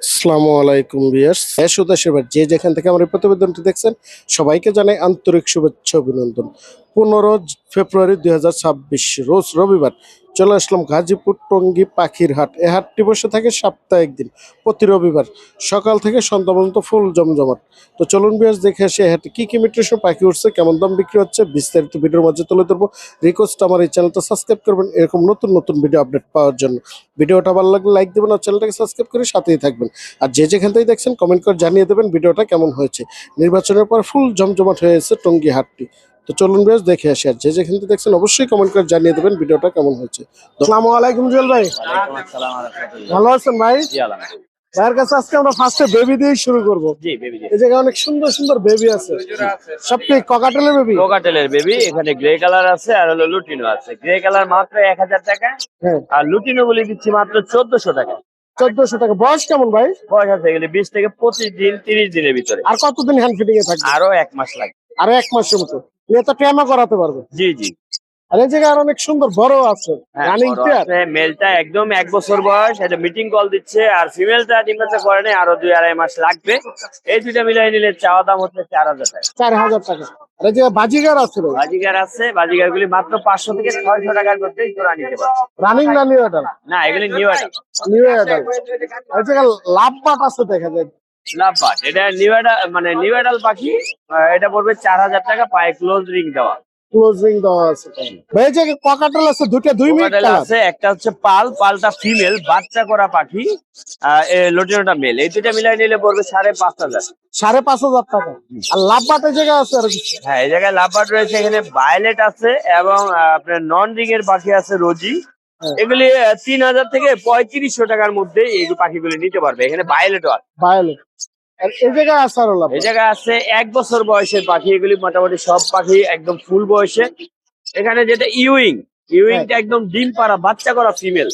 আসসালামু আলাইকুম বিয়ার্স যে যেখান থেকে আমার এই প্রতিবেদনটি দেখছেন, সবাইকে জানাই আন্তরিক শুভেচ্ছা অভিনন্দন। পনেরো ফেব্রুয়ারি দুই হাজার ছাব্বিশ, রোজ রবিবার চলে আসলাম গাজীপুর টঙ্গী পাখির হাট। এ হাটটি বসে থাকে সাপ্তাহিক দিন, প্রতি রবিবার সকাল থেকে সন্ধ্যা পর্যন্ত ফুল জমজমাট। তো চলুন বিয়ার্স দেখে আসি হাটে কী কি মিট্রেশন পাখি উঠছে, কেমন দাম বিক্রি হচ্ছে, বিস্তারিত ভিডিওর মাঝে তুলে ধরবো। রিকোয়েস্ট আমার এই চ্যানেলটা সাবস্ক্রাইব করবেন, এরকম নতুন নতুন ভিডিও আপডেট পাওয়ার জন্য। ভিডিওটা ভালো লাগলে লাইক দেবেন আর চ্যানেলটাকে সাবস্ক্রাইব করে সাথেই থাকবেন। আর যে যেখান থেকে দেখছেন কমেন্ট করে জানিয়ে দেবেন ভিডিওটা কেমন হয়েছে। নির্বাচনের পর ফুল জমজমাট হয়ে এসেছে টঙ্গী হাটটি। তো চলুন বেশ দেখে আসি আর যে যেখান থেকে দেখছেন অবশ্যই কমেন্ট করে জানিয়ে দেবেন ভিডিওটা কেমন হয়েছে। আসসালামু আলাইকুম জুয়েল ভাই। ভালো আছেন ভাই? ভাইয়ের কাছে আজকে আমরা ফার্স্টে বেবি দিয়ে শুরু করব। জি বেবি এই জায়গায় অনেক সুন্দর সুন্দর বেবি আছে। সব কি ককাটেলের বেবি কোকাটেলের বেবি এখানে গ্রে কালার আছে আর হলো লুটিনো আছে। গ্রে কালার মাত্র এক হাজার টাকা হ্যাঁ। আর লুটিনো গুলি দিচ্ছি মাত্র চোদ্দশো টাকা। চোদ্দশো টাকা। বয়স কেমন ভাই? বয়স আছে এগুলি বিশ থেকে পঁচিশ দিন তিরিশ দিনের ভিতরে। আর কতদিন হ্যান্ড ফিটিং এ থাকবে? আরও এক মাস লাগে আরও এক মাসের মতো। এ তো করাতে পারবে। জি জি। আর এই জায়গায় অনেক সুন্দর বড় আছে হ্যাঁ, রানিং বড় পেয়ার মেলটা একদম এক বছর বয়স এটা মিটিং কল দিচ্ছে আর ফিমেলটা ডিমেলটা করে নেই আরও দুই আড়াই মাস লাগবে। এই দুইটা মিলাই নিলে চাওয়া দাম হচ্ছে চার হাজার টাকা। চার হাজার টাকা। আর এই যে বাজিগার আছে বাজিগার আছে বাজিগার গুলি মাত্র পাঁচশো থেকে ছয়শো টাকার মধ্যে জোড়া নিতে পারছে রানিং না নিউ এটা না এগুলি নিউ এটা নিউ এটা এই জায়গায় লাভ পাট আছে দেখা যায়। লাভবাট এটা নিউডাল মানে নিউডাল পাখি এটা পড়বে চার হাজার টাকা পায়ে ক্লোজ রিং দেওয়া। ক্লোজিং দেওয়া আছে ভাই দুইটা দুই মিনিট আছে একটা হচ্ছে পাল পালটা ফিমেল বাচ্চা করা পাখি লটিনোটা মেল এই দুইটা মিলাই নিলে পড়বে সাড়ে পাঁচ হাজার। সাড়ে পাঁচ হাজার টাকা। আর এই জায়গায় আছে আর হ্যাঁ এই জায়গায় লাভবাট রয়েছে এখানে ভায়োলেট আছে এবং আপনার নন রিং এর পাখি আছে রোজি। এগুলি তিন হাজার থেকে পঁয়ত্রিশশো টাকার মধ্যে এই পাখিগুলি নিতে পারবে। এখানে বায়োলেট আর এই জায়গায় আছে এই জায়গায় আছে এক বছর বয়সের পাখি। এগুলি মোটামুটি সব পাখি একদম ফুল বয়সে। এখানে যেটা ইউইং ইউইংটা একদম ডিম পাড়া বাচ্চা করা ফিমেল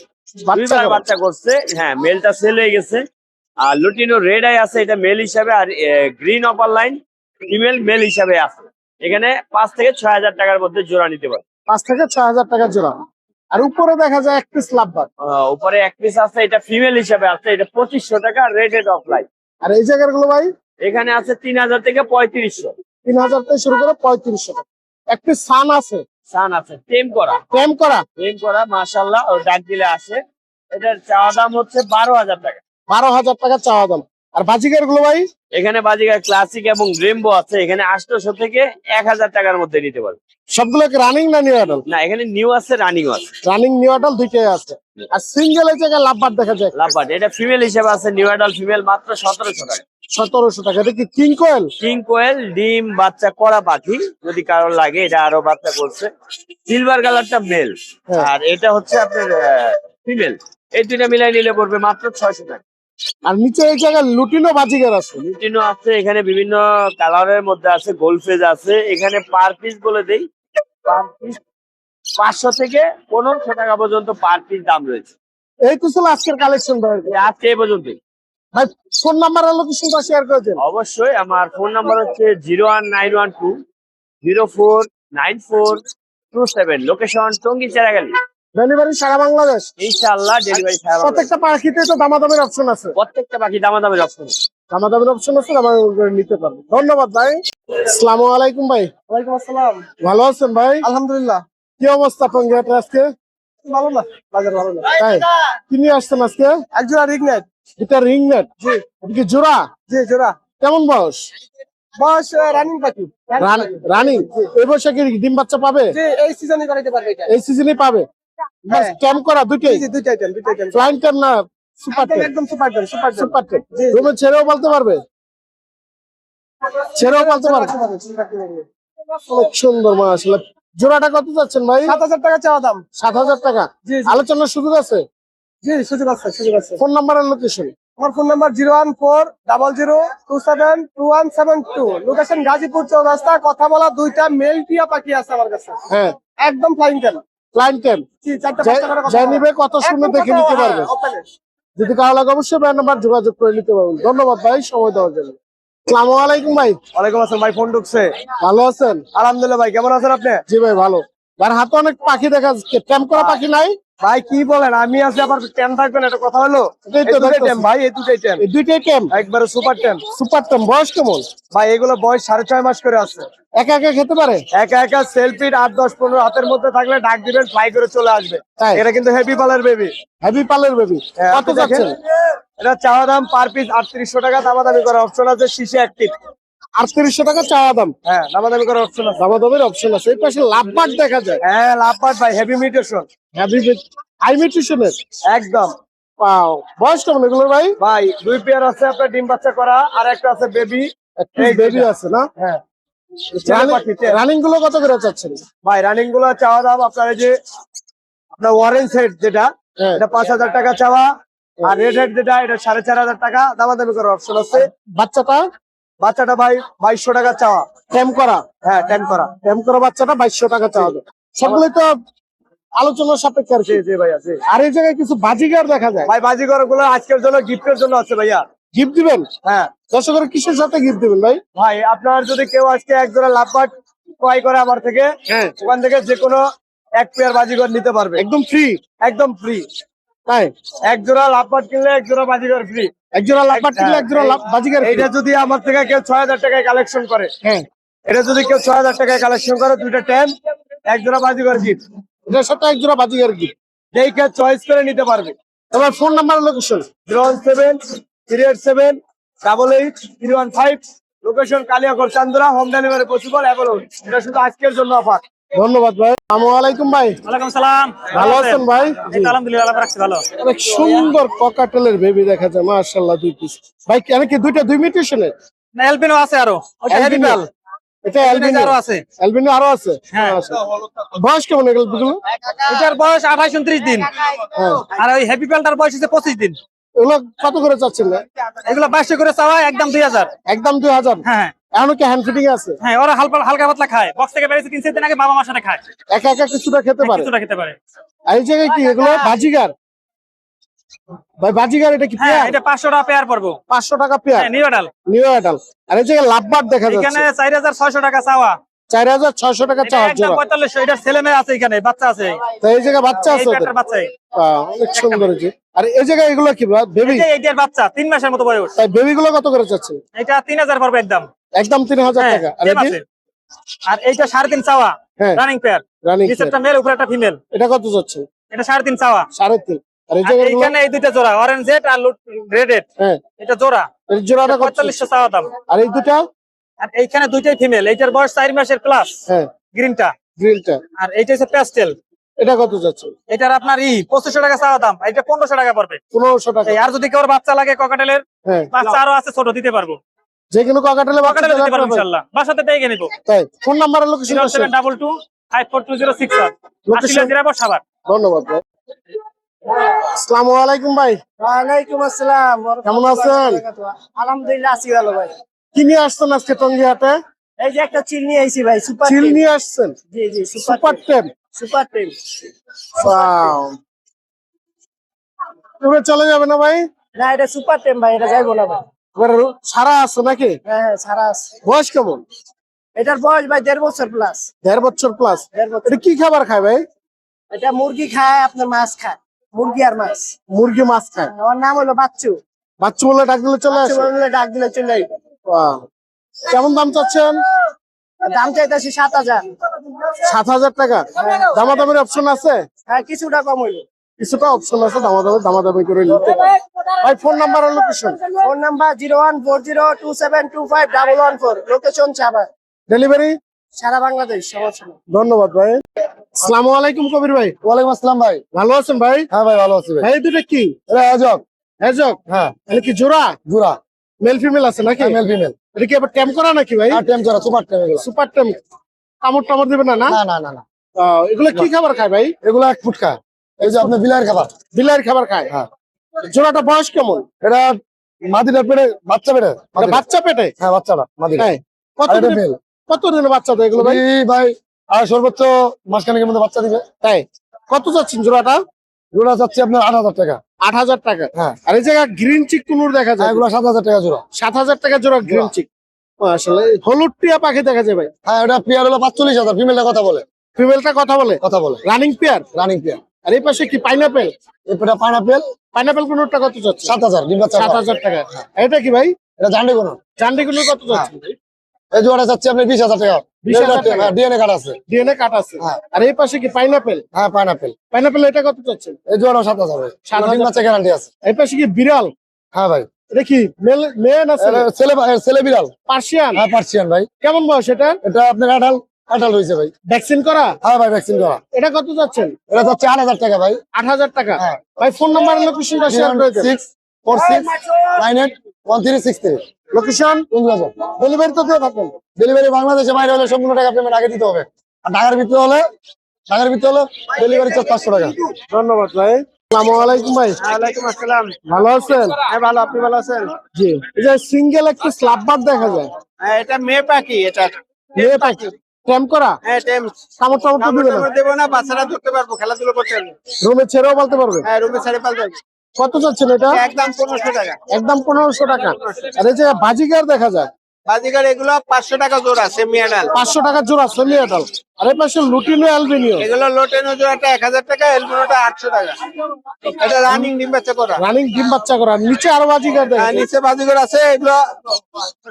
বাচ্চা বাচ্চা করছে। হ্যাঁ মেলটা সেল হয়ে গেছে। আর লুটিনো রেড আই আছে এটা মেল হিসাবে। আর green upper line female male হিসাবে আছে। এখানে পাঁচ থেকে ছয় হাজার টাকার মধ্যে জোড়া নিতে পারে পাঁচ থেকে ছয় হাজার টাকা জোড়া। আর উপরে দেখা যায় এক পিস লাভ পাট আহ, উপরে এক পিস আছে এটা ফিমেল হিসাবে আছে এটা পঁচিশশো টাকা রেটেড অফ লাইন আর এই জায়গারগুলো ভাই? এখানে আছে তিন হাজার থেকে পঁয়ত্রিশশো। তিন হাজার থেকে শুরু করে পঁয়ত্রিশশো টাকা। এক পিস সান আছে। সান আছে টেম করা। টেম করা? টেম করা মাশাল্লাহ ও ডাক দিলে আসে। এটার চাওয়া দাম হচ্ছে বারো হাজার টাকা। বারো হাজার টাকা চাওয়া দাম। আর বাজিকারগুলো ভাই? এখানে বাজিকার ক্লাসিক এবং রেমবো আছে এখানে আটশোশো থেকে এক হাজার টাকার মধ্যে নিতে পারবে। সবগুলো রানিং না নিউ আডাল না এখানে নিউ আছে রানিং আছে। রানিং নিউ আডাল দুইটাই আছে। আর সিঙ্গেল এই জায়গায় লাভবার দেখা যায়। লাভবাট এটা ফিমেল হিসেবে আছে নিউ অ্যাডাল ফিমেল মাত্র সতেরোশো টাকা। সতেরোশো টাকা। এটা কি কিং কোয়েল কিং কোয়েল ডিম বাচ্চা করা পাখি যদি কারোর লাগে এটা আরও বাচ্চা করছে। সিলভার কালারটা মেল। আর এটা হচ্ছে আপনার ফিমেল এই দুইটা মিলাই নিলে পড়বে মাত্র ছয়শো টাকা। আর নিচে এই জায়গায় লুটিনো বাজিকার আছে। লুটিনো আছে এখানে বিভিন্ন কালারের মধ্যে আছে গোলফেজ আছে। এখানে পার পিস বলে দেই পার পিস পাঁচশো থেকে পনেরোশো টাকা পর্যন্ত পার পিস দাম রয়েছে। এই তো ছিল আজকের কালেকশন আজকে এই পর্যন্তই। ভাই ফোন নাম্বার আর লোকেশনটা শেয়ার করে দেন। অবশ্যই আমার ফোন নাম্বার হচ্ছে zero one nine one two zero four nine four two seven location Tongi Cheragali. Delivery সারা বাংলাদেশ? ইনশাআল্লাহ ডেলিভারি প্রত্যেকটা পাখিতে তো দামাদামের অপশন আছে। প্রত্যেকটা পাখি দামা দামের অপশন দামাদামের অপশন আছে দামাদামি নিতে ধন্যবাদ ভাই। আসসালামু আলাইকুম ভাই। ওয়ালাইকুম আসসালাম। ভালো আছেন ভাই? আলহামদুলিল্লাহ। কি অবস্থা টঙ্গিয়াতে আজকে? ভালো না বাজার ভালো না। তাই? কি নিয়ে আসছেন আজকে? একজোড়া রিগনেট এটা রিং নেট জি। এটা কি জোড়া? জি জোড়া। কেমন বয়স? বয়স রানিং পাখি। রানিং এই বছর কি ডিম বাচ্চা পাবে? জি এই সিজনে বানাইতে পারবে এটা। এই সিজনে পাবে? করা দুইটাই। জি দুইটা আইটেম দুইটা আইটেম ফ্লাইং ক্যাম্প না সুপার টেপ একদম super ten super ten super tape জি, জি। রুমে ছেড়েও বলতে পারবে? ছেড়েও বলতে পারবে? অনেক সুন্দর জোড়াটা কত যাচ্ছেন ভাই? সাত হাজার টাকা চাওয়া দাম। সাত হাজার টাকা? জি জি। আলোচনার সুযোগ আছে? জি সুযোগ আছে সুযোগ আছে। ফোন নাম্বার আর লোকেশন আমার phone number zero one four double zero two seven two one seven two. Location Gazipur Chowrasta. কথা বলা দুইটা মেল টিয়া পাখি আছে আমার কাছে। হ্যাঁ। একদম ফ্লাইং টেন নিবে কত শুনে দেখে নিতে পারবে? হ্যাঁ। যদি কারও লাগে অবশ্যই ব্যান্ড নাম্বার যোগাযোগ করে নিতে পারবেন। ধন্যবাদ ভাই সময় দেওয়ার জন্য। আলাইকুম ভাই। ওয়ালাইকুম আসসালাম ভাই ফোন ঢুকছে। ভালো আছেন? আলহামদুলিল্লাহ ভাই কেমন আছেন আপনি? জি ভাই ভালো। ভাই হাতে অনেক পাখি দেখা যাচ্ছে। ট্যাম্প করা পাখি নাই? ভাই কি বলেন? আমি আছি আবার টেম থাকবেন এটা কথা হলো? ভাই এই দুটাই এই দুইটাই টেম। একবারে সুপার টেম। সুপার টেম বয়স কেমন? ভাই এগুলো বয়স সাড়ে ছয় মাস করে আছে। একা একা খেতে পারে? একা একা সেলফি আট দশ পনেরো হাতের মধ্যে থাকলে ডাক দিবেন ফ্লাই করে চলে আসবে? এটা কিন্তু হেভি পালার বেবি হেভি পালের বেবি কত যাচ্ছেন? এটা চাওয়া দাম পার পিস আটত্রিশশো টাকা দামাদামি করার অপশন আছে শিশে অ্যাক্টিভ আটত্রিশশো টাকা চাওয়া দাম হ্যাঁ দামাদামি করার অপশন আছে। অপশন আছে। এই পাশে লাভবাট দেখা যায়। হ্যাঁ লাভবাট ভাই হেভি মিউটেশন হেভি হাই একদম। পাও বয়স কেমন এগুলোর ভাই? ভাই দুই পেয়ার আছে আপনার ডিম বাচ্চা করা আর একটা আছে বেবি বেবি আছে না? হ্যাঁ। রানিংগুলো কত করে চাচ্ছেন? ভাই রানিংগুলো চাওয়া দাম আপনার এই যে আপনার ওয়ারেন্ট সেট যেটা হ্যাঁ। এটা পাঁচ হাজার টাকা চাওয়া আর রেড হেড যেটা এটা সাড়ে চার হাজার টাকা দামাদামি করার অপশন আছে। বাচ্চাটা? বাচ্চাটা ভাই বাইশশো টাকা চাওয়া। টেম করা? হ্যাঁ টেন করা। টেম করা বাচ্চাটা বাইশশো টাকা চাওয়া। দাম সবগুলোই তো আলোচনার সাপেক্ষে আর কি। জি ভাই আছে আর এই জায়গায় কিছু বাজিগার দেখা যায়? ভাই বাজিগরগুলো আজকের জন্য গিফটের জন্য আছে ভাইয়া। গিফট দিবেন? হ্যাঁ। দর্শকের কিসের সাথে গিফট দিবেন ভাই? ভাই আপনার যদি কেউ আজকে এক জোড়া লাভবাট ক্রয় করে আমার থেকে হ্যাঁ। ওখান থেকে যে কোনো এক পেয়ার বাজিগর নিতে পারবে। একদম ফ্রি একদম ফ্রি তাই? এক জোড়া লাভবাট কিনলে এক জোড়া বাজিগর ফ্রি একজোড়া কিনলে একজোড়া। এইটা যদি আমার থেকে কেউ ছয় হাজার টাকায় কালেকশন করে হ্যাঁ। এটা যদি কেউ ছয় হাজার টাকায় কালেকশন করে দুইটা টেন গিফট এটার সাথে একজোড়া গিফট যেই কেউ চয়েস করে নিতে পারবে। Phone number location zero one seven three eight seven double eight three one five location Kaliakair Chandura home delivery possible available এটা শুধু আজকের জন্য অফার ধন্যবাদ ভাই। আলাইকুম ভাই। ওয়ালাইকুম সালাম। ভালো আছেন ভাই? আলহামদুলিল্লাহ ভালো। অনেক সুন্দর ককাটেলের বেবি দেখা যায় মাশাআল্লাহ দুই পিস ভাই কেন কি দুইটা দুই মিউটেশনের না এলবিনো আছে আরও। এটা আরও আছে। আরও আছে? হ্যাঁ। বয়স কেমন এগুলো দুগুলো? এটার বয়স আঠাশ উনত্রিশ দিন। হ্যাঁ। আর ওই হেভি পালটার বয়স হচ্ছে পঁচিশ দিন। এগুলো কত করে চাচ্ছেন এগুলো বাইশশো করে চাওয়া একদম দুই হাজার। একদম দুই হাজার? হ্যাঁ। এখনও কি হ্যান্ড ফিটিং আছে? হ্যাঁ ওরা হালকা হালকা পাতলা খায়। বক্স থেকে বেরিয়েছে তিন চার দিন আগে বাবা মার সাথে খায়। একা একা কিছুটা খেতে পারে? কিছুটা খেতে পারে। আর এই জায়গায় কি এগুলো বাজিগার? ভাই বাজিগার এটা কি হ্যাঁ পেয়ার এটা পাঁচশো টাকা পেয়ার পড়ব। পাঁচশো টাকা পেয়ার হ্যাঁ নিউ নিউ অ্যাডাল আর এই জায়গায় লাভবার দেখা যাচ্ছে। টাকা চাওয়া। চার হাজার ছয়শো টাকা পঁয়তাল্লিশশো এটা ছেলে মেয়ে আছে এখানে বাচ্চা আছে। তো এই জায়গায় বাচ্চা আছে বাচ্চা। অনেক সুন্দর আর এই জায়গায় এগুলো কি বেবি এই এইটার বাচ্চা তিন মাসের মতো বয়স। তাই বেবি গুলো কত করে চাচ্ছে? এটা তিন হাজার পড়বে একদম। একদম তিন হাজার হ্যাঁ, টাকা। আর এইটা সাড়ে তিন চাওয়া রানিং পেয়ার রানিং একটা মেল উপরে একটা ফিমেল এটা কত যাচ্ছে? এটা সাড়ে তিন চাওয়া। সাড়ে তিন। আর এই জায়গায় এইখানে এই দুইটা জোড়া অরেঞ্জ আর হ্যাঁ। এটা জোড়া। এর জোড়াটা পঁয়তাল্লিশশো চাওয়া দাম। আর এই দুটা আর এইখানে দুইটাই ফিমেল এইটার বয়স চার মাসের প্লাস হ্যাঁ। গ্রিনটা গ্রিলটা আর এইটা হচ্ছে প্যাস্টেল এটা কত যাচ্ছে? এটার আপনার ই পঁচিশশো টাকা চাওয়া দাম এটা পনেরোশো টাকা পড়বে। পনেরোশো টাকা। আর যদি কেউ বাচ্চা লাগে ককাটেলের হ্যাঁ। বাচ্চা আরও আছে ছোট দিতে পারব। যে কোনো কাকাটালে ককাটেলে দিতে পারব ইনশাল্লাহ। বাসাতে পেয়ে নিবো তাই phone location zero seven double two five four two zero six one Jirabo Savar ধন্যবাদ ভাই। আসসালামু আলাইকুম ভাই। ওয়ালাইকুম আসসালাম। কেমন আছেন? আলহামদুলিল্লাহ আছি ভালো ভাই। কি নিয়ে আসছেন আজকে টঙ্গিহাটে? এই যে একটা চিল নিয়ে আইছি ভাই সুপার চিল নিয়ে আসছেন? জি জি super ten super ten wow. পুরো চলে যাবে না ভাই? না এটা সুপার টেন ভাই এটা যাইবো না ভাই। সারা আছে নাকি? হ্যাঁ হ্যাঁ সারা আছে। বয়স কেমন? এটার বয়স ভাই দেড় বছর প্লাস দেড় বছর প্লাস এটা কি খাবার খায় ভাই? এটা মুরগি খায় আপনার মাছ খায়। মুরগি আর মাছ। মুরগি মাছ খায়। আমার নাম হলো বাচ্চু। বাচ্চু বলে ডাক দিলে চলে আসে? ডাক দিলে চলে Wow. কেমন দাম চাচ্ছেন? দাম চাইতেছি সাত হাজার। সাত হাজার টাকা? দামাদামির অপশন আছে? হ্যাঁ কিছুটা কম হইল। কিছুটা অপশন আছে দামাদামি দামাদামি করে নিতে ভাই ফোন নাম্বার আর location phone number zero one four zero two seven two five double one four. Location চাবার delivery সারা বাংলাদেশ সমস্যা ধন্যবাদ ভাই। আসসালামু আলাইকুম কবির ভাই। ওয়ালাইকুম আসসালাম ভাই। ভালো আছেন ভাই? হ্যাঁ ভাই ভালো আছি ভাই। এই দুটো কি? এটা আজব হেজক হ্যাঁ। এটা কি জোড়া? জোড়া। মেল ফিমেল আছে নাকি? মেল ফিমেল এটা কি আবার ট্যাম করা নাকি ভাই? টেম জোড়া সুপার টেম এগুলো। সুপার ট্যাম কামড় টামড় দিবে না না? না না না এগুলো কি খাবার খায় ভাই? এগুলো এক ফুট খায় এই যে আপনার বিলার খাবার। বিলার খাবার খায়? হ্যাঁ। জোড়াটা বয়স কেমন? এটা মাদিটা পেটে বাচ্চা পেটে বাচ্চা পেটে? হ্যাঁ বাচ্চাটা মাদিটা। হ্যাঁ। কত মেল কত দিনে বাচ্চা দেয় এগুলো ভাই? ভাই আর সর্বোচ্চ মাসখানেকের মধ্যে বাচ্চা দিবে। তাই? কত যাচ্ছেন জোড়াটা? জোড়া চাচ্ছি আপনার আট হাজার টাকা। আট হাজার টাকা। হ্যাঁ। আর এই জায়গায় গ্রিন চিক কুনুর দেখা হ্যাঁ যায়? এগুলো সাত হাজার টাকা জোড়া। সাত হাজার টাকা জোড়া গ্রিন চিক আসলে হলুদ টিয়া পাখি দেখা যায় ভাই। হ্যাঁ এটা পেয়ার হলো পাঁচচল্লিশ হাজার ফিমেলটা কথা বলে। ফিমেলটা কথা বলে? কথা বলে। রানিং পেয়ার রানিং পেয়ার আর এই পাশে কি পাইনাপেল এটা পাইনাপেল পাইনাপেল কোনটা কত যাচ্ছে? সাত হাজার সাত হাজার টাকা। এটা কি ভাই? এটা জানবে কোনো কত যাচ্ছে? এই জোড়া যাচ্ছে আপনি বিশ হাজার টাকা। 20,000 টাকা। ডিএনএ কার্ড আছে। ডিএনএ কাট আছে। হ্যাঁ। আর এই পাশে কি পাইনাপেল হ্যাঁ পাইনাপেল পাইনাপেল এটা কত যাচ্ছে এই জোড়া সাত হাজার ভাই। সাত হাজার। গ্যারান্টি আছে। এই পাশে কি বিড়াল? হ্যাঁ ভাই। এটা কি মেল মেয়ে না ছেলে? ছেলে বিড়াল। পার্সিয়ান হ্যাঁ পার্সিয়ান ভাই। কেমন বয়স এটা? এটা আপনার আঠাল আঠাল রয়েছে ভাই। ভ্যাকসিন করা? হ্যাঁ ভাই ভ্যাকসিন করা। এটা কত যাচ্ছেন এটা যাচ্ছে আট হাজার টাকা ভাই। আট হাজার টাকা? হ্যাঁ। ভাই ফোন নাম্বার লোকেশনটা শেয়ার করে six four six nine eight one three six three location Kunjabazar delivery তো দিয়ে থাকেন। ডেলিভারি বাংলাদেশে বাইরে হলে সম্পূর্ণ টাকা পেমেন্ট আগে দিতে হবে। আর ঢাকার ভিতরে হলে ঢাকার ভিতরে হলে ডেলিভারি চার্জ পাঁচশো টাকা। ধন্যবাদ ভাই। আলাইকুম ভাই। আসসালাম। ভালো আছেন? হ্যাঁ ভালো। আপনি ভালো আছেন? জি। এই যে সিঙ্গেল একটু দেখা যায়। হ্যাঁ এটা মেয়ে পাখি এটা। মেয়ে পাখি। করা? হ্যাঁ টেম না। বাচ্চারা ধরতে পারব খেলাধুলো করতে রুমে ছেড়েও বলতে পারবে? হ্যাঁ রুমে ছেড়ে পালতে কত যাচ্ছেন এটা? একদম পনেরোশো টাকা। একদম পনেরোশো টাকা। আর এই যে বাজিগার দেখা যায়। বাজিকার এগুলো পাঁচশো টাকা জোড়া সেমি আডাল পাঁচশো টাকা জোড়া সেমি আটাল আর এই পাশে লুটিনো অ্যালবিনিও। এগুলো লোটেনো জোড়াটা এক হাজার টাকা এলবোনোটা আটশো টাকা। এটা রানিং ডিম বাচ্চা করা। রানিং ডিম বাচ্চা করা। নিচে আরও বাজিগার দেখা নিচে বাজিগর আছে এগুলো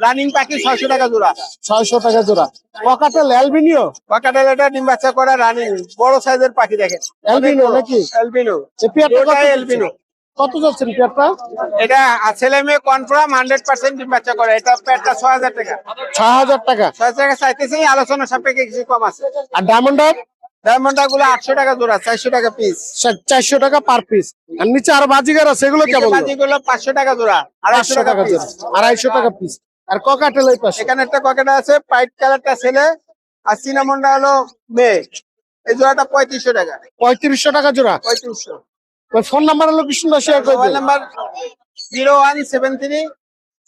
রানিং পাখি ছয়শো টাকা জোড়া। ছয়শো টাকা জোড়া। পকাটেল অ্যালবিনিও? পাকাটাল এটা ডিম বাচ্চা করা রানিং বড় সাইজের পাখি দেখেন। অ্যালবিনো নাকি? এলবিনো এই পেয়ারটা কত যাচ্ছেন পেয়ারটা? এটা ছেলে মেয়ে কনফার্ম হান্ড্রেড পার্সেন্ট ডিম বাচ্চা করে। এটা পেটটা ছয় হাজার টাকা। ছয় হাজার টাকা। ছয় হাজার টাকা চাইতেছি আলোচনা সাপেক্ষে কিছু কম আছে। আর ডায়মন্ড আপ ডায়মন্ডগুলো আটশো টাকা জোড়া চারশো টাকা পিস চারশো টাকা পার পিস আর নিচে আরও বাজিগার আছে এগুলো কেমন পাঁচশো টাকা জোড়া আড়াইশো টাকা জোড়া আড়াইশো টাকা পিস আর ককাটেল এখানে একটা পকেট আছে পাইট কালারটা ছেলে আর হলো মেয়ে। এই জোড়াটা পঁয়ত্রিশশো টাকা। পঁয়ত্রিশশো টাকা জোড়া। পঁয়ত্রিশশো। ফোন নাম্বার লোকেশনটা শেয়ার করে মোবাইল দিন number zero one seven three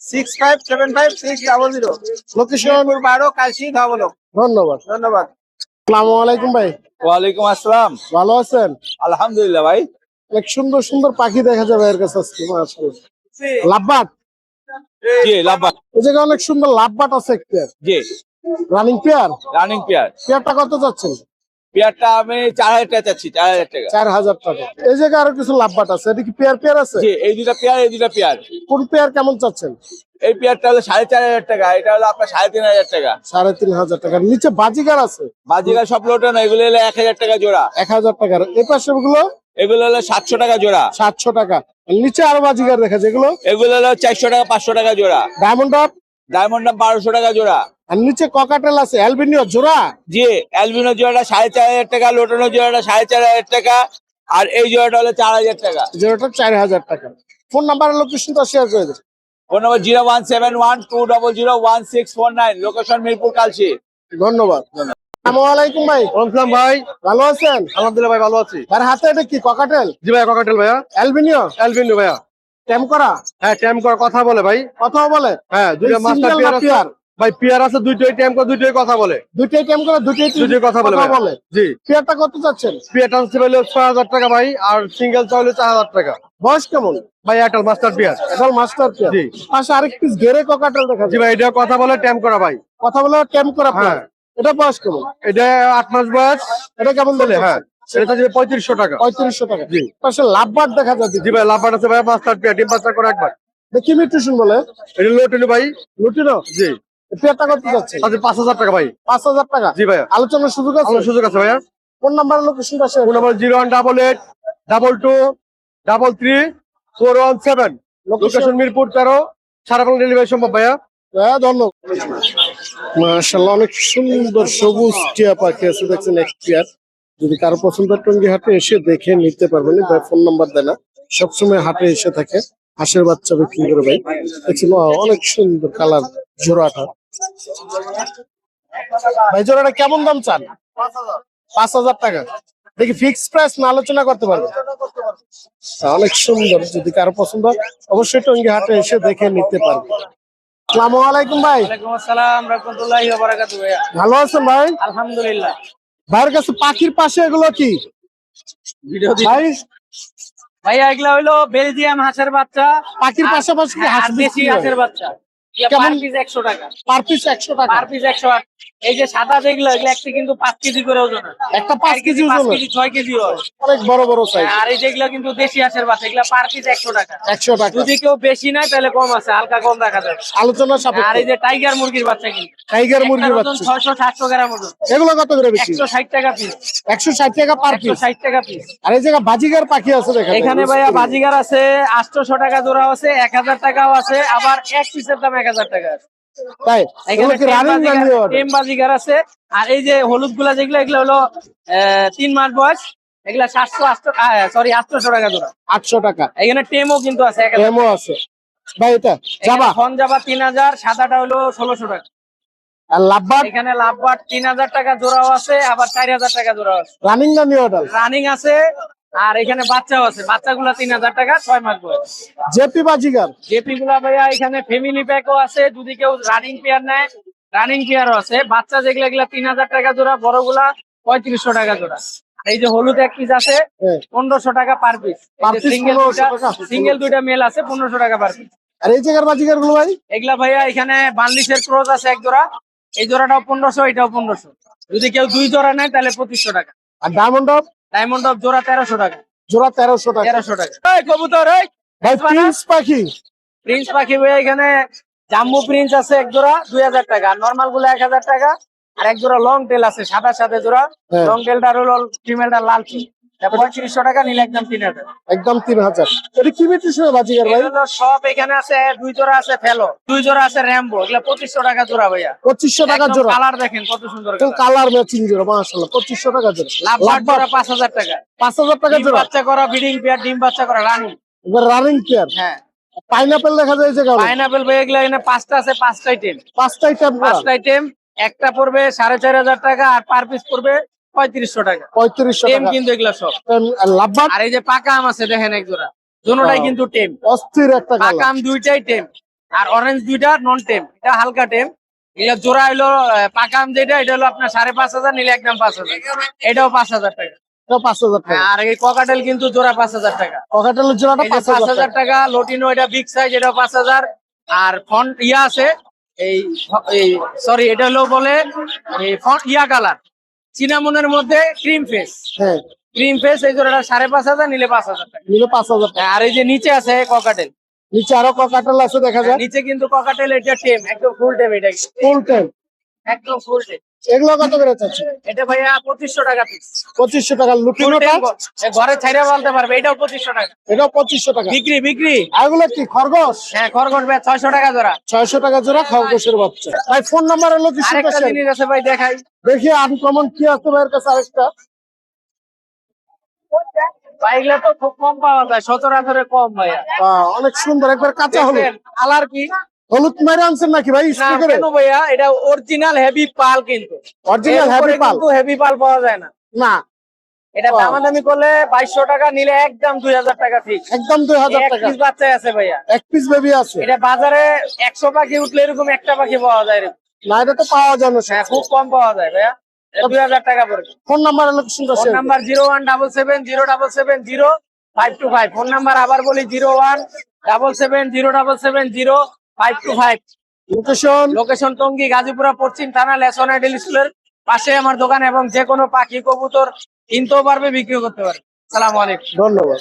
six five seven five six double zero. Location? বারো কাশি ধবলক ধন্যবাদ। ধন্যবাদ। আসসালামু আলাইকুম ভাই। ওয়ালাইকুম আসসালাম। ভালো আছেন? আলহামদুলিল্লাহ ভাই। অনেক সুন্দর সুন্দর পাখি দেখা যাবে এর কাছে আজকে। লাভবাট? জি। লাভবান এই জায়গায় অনেক সুন্দর লাভবাট আছে একটা জি। রানিং পেয়ার রানিং পেয়ার পেয়ারটা কত যাচ্ছেন? পেয়ারটা আমি চার হাজার টাকা চাচ্ছি চার হাজার টাকা। চার হাজার টাকা। এই জায়গায় আরও কিছু লাভবাট আছে এটা কি পেয়ার পেয়ার আছে? জি এই দুটা পেয়ার এই দুটা পেয়ার। কোন পেয়ার কেমন চাচ্ছেন? এই পেয়ারটা হলো সাড়ে চার হাজার টাকা এটা হলো আপনার সাড়ে তিন হাজার টাকা। সাড়ে তিন হাজার টাকা। নিচে বাজিগার আছে? বাজিকার সব লোটো না এগুলো হলো এক হাজার টাকা জোড়া। এক হাজার টাকার। এই পাশে গুলো? এগুলো হলো সাতশো টাকা জোড়া। সাতশো টাকা। নিচে আরও বাজিগার দেখা যায় এগুলো? এগুলো হলো চারশো টাকা পাঁচশো টাকা জোড়া। ডায়মন্ড আপ ডায়মন্ড বারোশো টাকা জোড়া। আর নিচে ককাটেল আছে অ্যালবিনিও জোড়া? জি অ্যালবিনো জোড়াটা সাড়ে চার হাজার টাকা লোটনো জোড়াটা সাড়ে চার হাজার টাকা আর এই জোড়াটা হলো চার হাজার টাকা। জোড়াটা চার হাজার টাকা। ফোন নাম্বার লোকেশনটা শেয়ার করে দিন। Phone number zero one seven one two double zero one six four nine location Mirpur Kalshi ধন্যবাদ। আসসালামু আলাইকুম ভাই। আসসালাম ভাই। ভালো আছেন? আলহামদুলিল্লাহ ভাই ভালো আছি। আর হাতে এটা কি ককাটেল? জি ভাই ককাটেল ভাইয়া। অ্যালবিনিও? এলবিনো ভাইয়া। ট্যাম করা? হ্যাঁ টাইম করার কথা বলে ভাই। কথা বলে? হ্যাঁ দুইটা মাস্টার পেয়ার ভাই পেয়ার আছে দুইটাই টাইম করে দুইটাই কথা বলে। দুইটাই ট্যাম করা দুইটাই দুইটাই কথা বলে ভাই। বলে। জি। পেয়ারটা কত চাচ্ছেন? পেয়ারটা হচ্ছে ছয় হাজার টাকা ভাই আর সিঙ্গেল চাইলে চার হাজার টাকা। বয়স কেমন? ভাই একটা মাস্টার পেয়ার এখন মাস্টার পেয়ার জি। পাশে আরেক পিস ঘেরে ককাটেল দেখা জি ভাই এটা কথা বলে টাইম করা ভাই। কথা বলে ট্যাম করা হ্যাঁ। এটা বয়স কেমন? এটা আট মাস বয়স। এটা কেমন বলে হ্যাঁ। এটা হচ্ছে পঁয়ত্রিশশো টাকা। পঁয়ত্রিশশো টাকা। জি। পাশে লাভবার দেখা যাচ্ছে জি ভাই লাভবার আছে ভাই মাস্টার পেয়ার ডিম বাচ্চা করে একবার। দেখি মিউট্রিশন বলে। এটা লোটেন ভাই। লুটিনো জি। পেয়ারটা কত যাচ্ছে আচ্ছা পাঁচ হাজার টাকা ভাই। পাঁচ হাজার টাকা? জি ভাইয়া। আলোচনার সুযোগ আছে? সুযোগ আছে ভাইয়া। কোন নাম্বার লোকেশনটা phone number zero one double eight double two double three four one seven. Location Mirpur তেরো সারা বাংলা ডেলিভারি সম্ভব ভাইয়া? হ্যাঁ ধন্যবাদ। মাশাল্লাহ অনেক সুন্দর সবুজ টিয়া পাখি আছে দেখছেন এক টিয়ার। যদি কারও পছন্দ হয় টঙ্গি হাটে এসে দেখে নিতে পারবেন ভাই ফোন নাম্বার দেয় না। সবসময় হাটে এসে থাকে। হাঁসের বাচ্চা বিক্রি করে ভাই দেখছেন অনেক সুন্দর কালার জোড়াটা। ভাই জোড়াটা কেমন দাম চান? পাঁচ হাজার টাকা। দেখি ফিক্স প্রাইস না আলোচনা করতে পারবে? অনেক সুন্দর যদি কারও পছন্দ হয় অবশ্যই টঙ্গি হাটে এসে দেখে নিতে পারবে। আসসালামু আলাইকুম ভাই। আসসালাম রাহমাতুল্লাহি ওয়া বারাকাতুহু ভাইয়া। ভালো আছেন ভাই? আলহামদুলিল্লাহ। ভাইয়ের কাছে পাখির পাশে এগুলো কি? ভিডিও ভাই ভাইয়া এগুলা হইল বেলজিয়াম হাঁসের বাচ্চা। পাখির পাশাপাশি হাঁস দেশি হাঁসের বাচ্চা। কেমন? পিস একশো টাকা। পার পিস একশো টাকা। পার পিস একশো এই যে সাদা যেগুলো এগুলো একটা কিন্তু পাঁচ কেজি করে ওজন একটা পাঁচ কেজি ওজন কেজি ছয় কেজি অনেক বড় বড় সাইজ আর এই যেগুলো কিন্তু দেশি হাঁসের বাচ্চা এগুলো পার পিস একশো টাকা। একশো টাকা। যদি কেউ বেশি নেয় তাহলে কম আছে হালকা কম রাখা যাবে। আলোচনা আর এই যে টাইগার মুরগির বাচ্চা কিন্তু। টাইগার মুরগির বাচ্চা। ছয়শো সাতশো গ্রাম ওজন। এগুলো কত করে বেশি? একশো ষাট টাকা পিস একশো ষাট টাকা পার পিস ষাট টাকা পিস আর এই জায়গায় বাজিগার পাখি আছে দেখেন। এখানে ভাইয়া বাজিগার আছে আটশোশো টাকা জোড়া আছে এক হাজার টাকাও আছে আবার এক পিসের দাম এক হাজার টাকা আছে। তাই এখানে টেম বাজিগার আছে। আর এই যে হলুদগুলা যেগুলো এগুলো হলো তিন মাস বয়স। এগুলা সাতশো আটশো সরি আটশোশো টাকা জোড়া। আটশো টাকা। এখানে টেমও কিন্তু আছে এমও আছে। ভাই এটা ফোন তিন হাজার সাদাটা হলো ষোলোশো টাকা। আর লাভবাট এখানে লাভবাট তিন হাজার টাকা জোড়াও আছে আবার চার হাজার টাকা জোড়াও আছে। রানিং না নিউ রানিং আছে আর এখানে বাচ্চাও আছে। বাচ্চাগুলা তিন হাজার টাকা ছয় মাস বয়স। জেপি বাজিগার। জেপি গুলা ভাইয়া এখানে ফ্যামিলি প্যাকও আছে। যদি কেউ রানিং পেয়ার নেয় রানিং পেয়ারও আছে। বাচ্চা যেগুলা এগুলা তিন হাজার টাকা জোড়া বড়গুলা পঁয়ত্রিশশো টাকা জোড়া। এই যে হলুদ এক পিস আছে হ্যাঁ। পনেরোশো টাকা পার পিস সিঙ্গেল সিঙ্গেল দুইটা মেল আছে পনেরোশো টাকা পার পিস আর এই জায়গার বাজিগারগুলো ভাই? এগুলা ভাইয়া এখানে বার্লিশের ক্রোজ আছে এক জোড়া। এই জোড়াটাও পনেরোশো এটাও পনেরোশো। যদি কেউ দুই জোড়া নেয় তাহলে পঁচিশশো টাকা। আর ডায়মন্ড ডায়মন্ড অফ জোড়া তেরোশো টাকা। জোড়া তেরোশো টাকা। তেরোশো টাকা। কবুতর ভাই প্রিন্স পাখি প্রিন্স পাখি ভাইয়া এখানে জাম্বু প্রিন্স আছে এক জোড়া দুই হাজার টাকা। নর্মালগুলো এক হাজার টাকা। আর এক জোড়া লং টেল আছে সাদা সাদা জোড়া। হ্যাঁ। লং টেলটা হলো ফিমেলটা লাল পঁয়ত্রিশশো টাকা নিলে একদম তিন হাজার। একদম তিন হাজার। এটা কি মিউটেশনের বাজিগার ভাই? সব এখানে আছে দুই জোড়া আছে ফেলো। দুই জোড়া আছে র্যাম্বো। এগুলো পঁচিশশো টাকা জোড়া ভাইয়া। পঁচিশশো টাকা জোড়া। কালার দেখেন কত সুন্দর কালার। ম্যাচিং জোড়া মাশাআল্লাহ পঁচিশশো টাকা জোড়া। জোড়া পাঁচ হাজার টাকা। পাঁচ হাজার টাকা ডিম জোড়া? বাচ্চা করা ব্রিডিং পেয়ার ডিম বাচ্চা করা রানি। এবার রানিং পেয়ার? হ্যাঁ। পাইনাপেল দেখা যায় জায়গায়? পাইনাপেল ভাই এগুলো এখানে পাঁচটা আছে পাঁচটা আইটেম পাঁচটা আইটেম পাঁচটা আইটেম একটা পড়বে সাড়ে চার হাজার টাকা আর পার পিস পড়বে পঁয়ত্রিশশো টাকা। পঁয়ত্রিশশো টেম টাকা। কিন্তু এগুলো সব। আর এই যে পাকা আম আছে দেখেন এক জোড়া। কিন্তু টেম। অস্থির একটা পাকা আম দুইটাই টেম। আর অরেঞ্জ দুইটা নন টেম এটা হালকা টেম। এটা জোড়া হলো আহ, পাকা আম যেটা এটা হলো আপনার সাড়ে পাঁচ হাজার নিলে একদম পাঁচ হাজার। এটাও পাঁচ হাজার টাকা। পাঁচ হাজার টাকা। আর এই ককাটেল কিন্তু জোড়া পাঁচ হাজার টাকা। জোড়াটা এই পাঁচ হাজার টাকা। লটিনো এটা বিগ সাইজ এটা পাঁচ হাজার। আর ফন্ট ইয়া আছে এই এই সরি এটা হলো বলে ইয়া কালার চিনামনের মধ্যে ক্রিম ফেস হ্যাঁ। ক্রিম ফেস এই জোড়াটা সাড়ে পাঁচ হাজার নিলে পাঁচ হাজার টাকা। নিলে পাঁচ হাজার টাকা। আর এই যে নিচে আছে ককাটেল নিচে আরও ককাটেল আছে দেখা যায় নিচে কিন্তু ককাটেল এটা টেম একদম ফুল টেম এটা ফুল টেম একদম ফুল এগুলো কত করে চাচ্ছে? এটা ভাইয়া পঁচিশশো টাকা পিস পঁচিশশো টাকা লুটিনোটা ঘরে ছাইরা বলতে পারবে এটাও পঁচিশশো টাকা। এটাও পঁচিশশো টাকা। বিক্রি বিক্রি। এগুলো কি খরগোশ? হ্যাঁ খরগোশ ভাই ছয়শো টাকা জোড়া। ছয়শো টাকা জোড়া খরগোশের বাচ্চা। ভাই ফোন নাম্বার হলো কি আরেকটা শুনতেছেন জিনিস আছে ভাই দেখাই। দেখি আনকমন কি আছে ভাইয়ের কাছে আরেকটা। বাইকগুলো তো খুব কম পাওয়া যায় সচরাচরে কম ভাইয়া। অনেক সুন্দর একবার কাঁচা হলুদ কালার কি? হলুদ মেরে আনছেন নাকি ভাই? স্প্রে করে কেন ভাইয়া? এটা অরিজিনাল হেভি পাল কিন্তু। অরিজিনাল উপরে পাল? কিন্তু হেভি পাল পাওয়া যায় না। না। এটা. দামাদামি করলে বাইশশো টাকা নিলে একদম দুই হাজার টাকা ঠিক একদম দুই হাজার এক টাকা। পিস বাচ্চাই আছে ভাইয়া। এক পিস বেবি আছে। এটা বাজারে একশো পাখি উঠলে এরকম একটা পাখি পাওয়া যায়। না এটা তো পাওয়া যায় না। হ্যাঁ খুব কম পাওয়া যায় ভাইয়া। দুই হাজার টাকা পড়বে। ফোন নাম্বার হলো কি সুন্দর phone number zero one double seven zero double seven zero five two five. Phone number আবার বলি zero one double seven zero double seven zero five two five location location Tongi Gazipura পশ্চিম থানা lesson ideal স্কুলের পাশে আমার দোকান এবং যে কোনো পাখি কবুতর কিনতেও পারবে বিক্রিও করতে পারবে সালাম আলাইকুম। ধন্যবাদ।